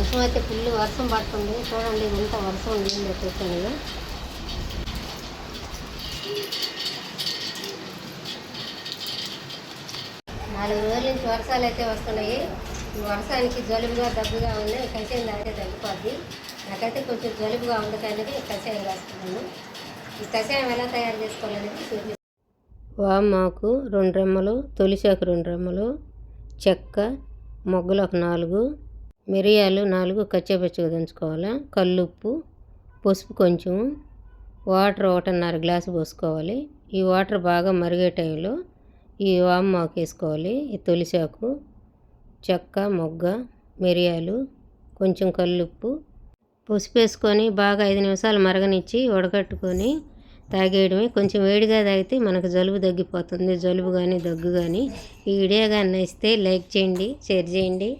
వర్షం అయితే ఫుల్ వర్షం పడుతుంది. చూడండి ఎంత వర్షం నీళ్ళు కూర్చొని నాలుగు రోజుల నుంచి వర్షాలు అయితే వస్తున్నాయి. ఈ వర్షానికి జలుబుగా దగ్గుగా ఉంది కషాయం తాగితే తగ్గిపోద్ది. నాకైతే కొంచెం జలుబుగా ఉంది కానీ కషాయం రాస్తున్నాను. ఈ కషాయం ఎలా తయారు చేసుకోవాలనేది చూపి వామాకు రెండు రెమ్మలు తొలిసాకు రెండు రెమ్మలు చెక్క మొగ్గలు ఒక నాలుగు మిరియాలు నాలుగు కచ్చాపచ్చిగా దంచుకోవాలి కల్లుప్పు పసుపు కొంచెం వాటర్ ఒకటిన్నర గ్లాసు పోసుకోవాలి. ఈ వాటర్ బాగా మరిగే టైంలో ఈ వామాకు వేసుకోవాలి ఈ తొలిచాకు చెక్క మొగ్గ మిరియాలు కొంచెం కల్లుప్పు పసుపు వేసుకొని బాగా ఐదు నిమిషాలు మరగనిచ్చి ఉడకట్టుకొని తాగేయడమే. కొంచెం వేడిగా తాగితే మనకు జలుబు తగ్గిపోతుంది. జలుబు కానీ దగ్గు కానీ ఈ వీడియో కానీ నచ్చితే లైక్ చేయండి షేర్ చేయండి.